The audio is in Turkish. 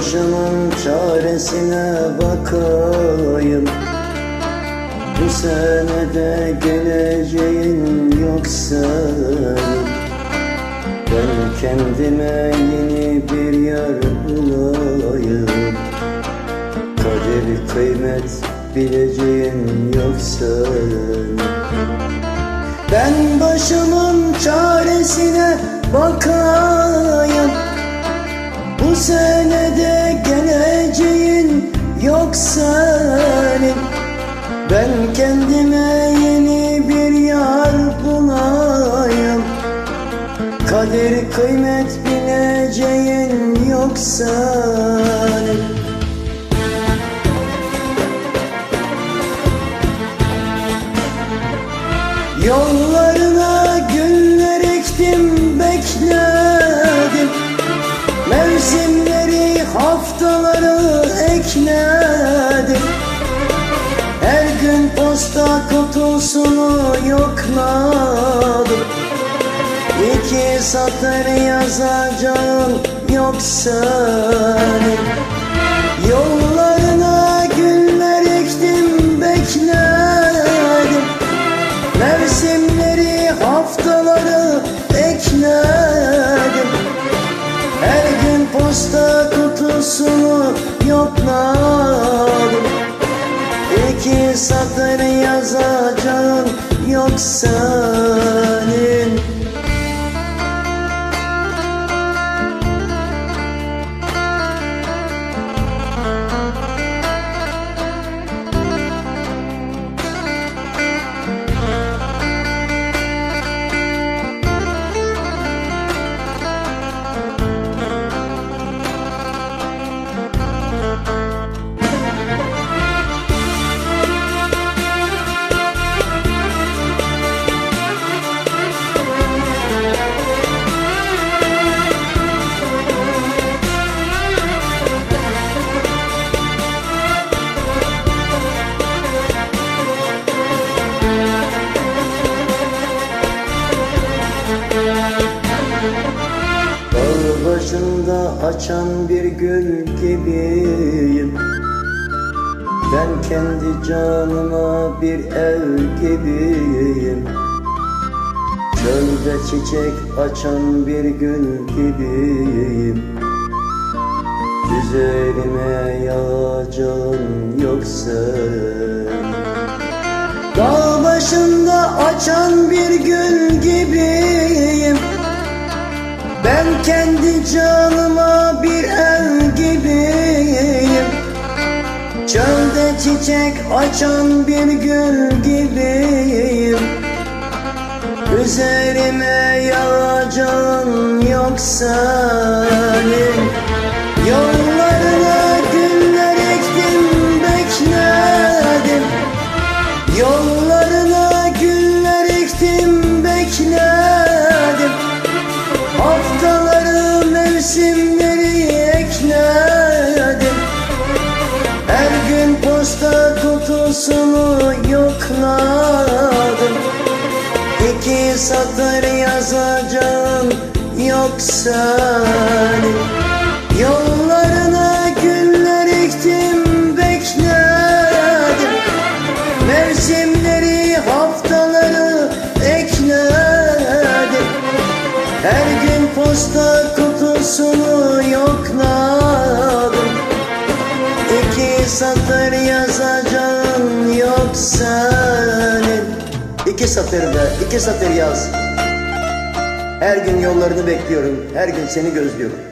başımın çaresine bakayım. Bu sene de geleceğin yoksa Ben kendime yeni bir yer bulayım. Kader kıymet bileceğin yoksa Ben başımın çaresine bakayım. Bu senede yok senin Ben kendime yeni bir yar bulayım. Kader kıymet bileceğin yok senin. Yollarına posta kutusunu yokladım. İki satır yazacağım yok senin. Yollarına güller ektim bekledim. Mevsimleri haftaları ekledim. Her gün posta kutusunu yokladım yok başında açan bir gül gibiyim. Ben kendi canıma bir ev gibiyim. Çölde çiçek açan bir gül gibiyim. Üzerime yağacağın yoksa. Dağ başında açan bir gül gibiyim ben kendi canıma bir ev gibiyim. Çölde çiçek açan bir gül gibiyim. Üzerime yağacağın yok kutusunu yokladım. İki satır yazacağım yok senin. Yollarına güller ektim bekledim. Mevsimleri haftaları ekledim. Her gün posta kutusunu senin. İki satırda iki satır yaz. Her gün yollarını bekliyorum. Her gün seni gözlüyorum